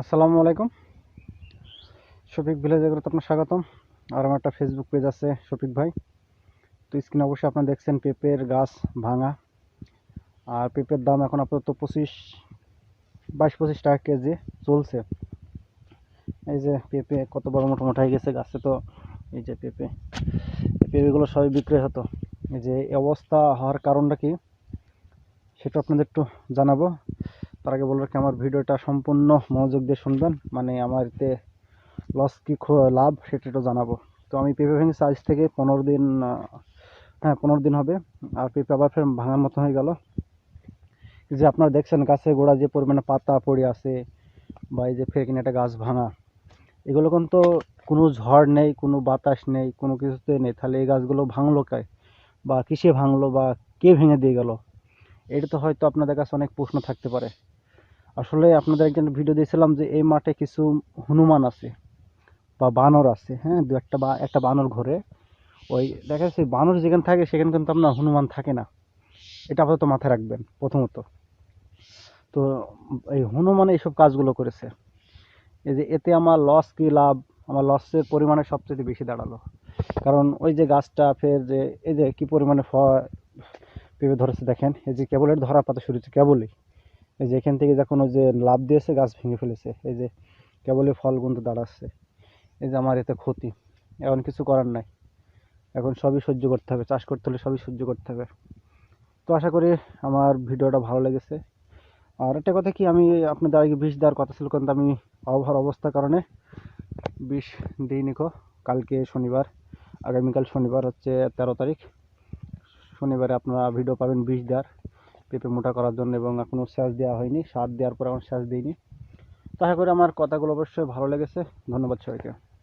আসসালামু আলাইকুম। শফিক ভিলেজে তো আপনার স্বাগতম। আর আমার একটা ফেসবুক পেজ আছে, শফিক ভাই। তো স্ক্রিনে অবশ্যই আপনারা দেখছেন পেঁপের গাছ ভাঙা। আর পেঁপের দাম এখন আপাতত পঁচিশ, বাইশ, পঁচিশ টাকা কেজি চলছে। এই যে পেঁপে কত বড় মোটা মোটা হয়ে গেছে গাছে তো, এই যে পেঁপে। পেঁপেগুলো সবই বিক্রি হতো। এই যে অবস্থা হওয়ার কারণটা কি, সেটা আপনাদের একটু জানাব। তার আগে বলব কি আমার ভিডিওটা সম্পূর্ণ মনোযোগ দিয়ে শুনবেন। মানে আমার এতে লস কি লাভ সেটা একটু জানাব। তো আমি পেঁপে ভেঙেছি, আজ থেকে পনেরো দিন হ্যাঁ পনেরো দিন হবে। আর পেঁপে আবার ফের ভাঙার মতো হয়ে গেল। যে আপনারা দেখছেন গাছের গোড়া যে পরিমাণে পাতা পড়ে আছে, বা এই যে ফের কিনে একটা গাছ ভাঙা, এগুলো কিন্তু কোনো ঝড় নেই, কোনো বাতাস নেই, কোনো কিছুতে নেই। তাহলে এই গাছগুলো ভাঙলো কে? বা কিসে ভাঙলো, বা কে ভেঙে দিয়ে গেল? এটা তো হয়তো আপনাদের কাছে অনেক প্রশ্ন থাকতে পারে। আসলে আপনাদের একজন ভিডিও দিয়েছিলাম যে এই মাঠে কিছু হনুমান আছে বা বানর আছে হ্যাঁ দু একটা বা, একটা বানর ঘরে। ওই দেখা যাচ্ছে বানর যেখানে থাকে সেখানে কিন্তু আপনার হনুমান থাকে না। এটা আপাতত মাথায় রাখবেন প্রথমত। তো এই হনুমান এইসব কাজগুলো করেছে। এই যে এতে আমার লস কি লাভ? আমার লসের পরিমাণে সবচেয়ে বেশি দাঁড়াল। কারণ ওই যে গাছটা ফের যে, এই যে কি পরিমাণে ফ পেঁপে ধরেছে দেখেন, এই যে কেবলের ধরা পাতা শুরু হচ্ছে কেবলই। এই যে এখান থেকে যখন ওই যে লাভ দিয়েছে, গাছ ভেঙে ফেলেছে, এই যে কেবলই ফল কিন্তু দাঁড়াচ্ছে, এই যে আমার এতে ক্ষতি, এখন কিছু করার নাই। এখন সবই সহ্য করতে হবে, চাষ করতে হলে সবই সহ্য করতে হবে। তো আশা করি আমার ভিডিওটা ভালো লেগেছে। আর একটা কথা কি, আমি আপনাদের আগে বিষ দেওয়ার কথা ছিল, কিন্তু আমি আবহাওয়ার অবস্থার কারণে বিষ দিইনি কো। কালকে শনিবার, আগামীকাল শনিবার হচ্ছে তেরো তারিখ। শনিবারে আপনারা ভিডিও পাবেন বিষ দেওয়ার। পেঁপে মোটা করার জন্য এবং এখনও স্যাস দেওয়া হয়নি, সার দেওয়ার পর এখন স্যাস দিইনি। তো করে করি আমার কথাগুলো অবশ্যই ভালো লেগেছে। ধন্যবাদ সবাইকে।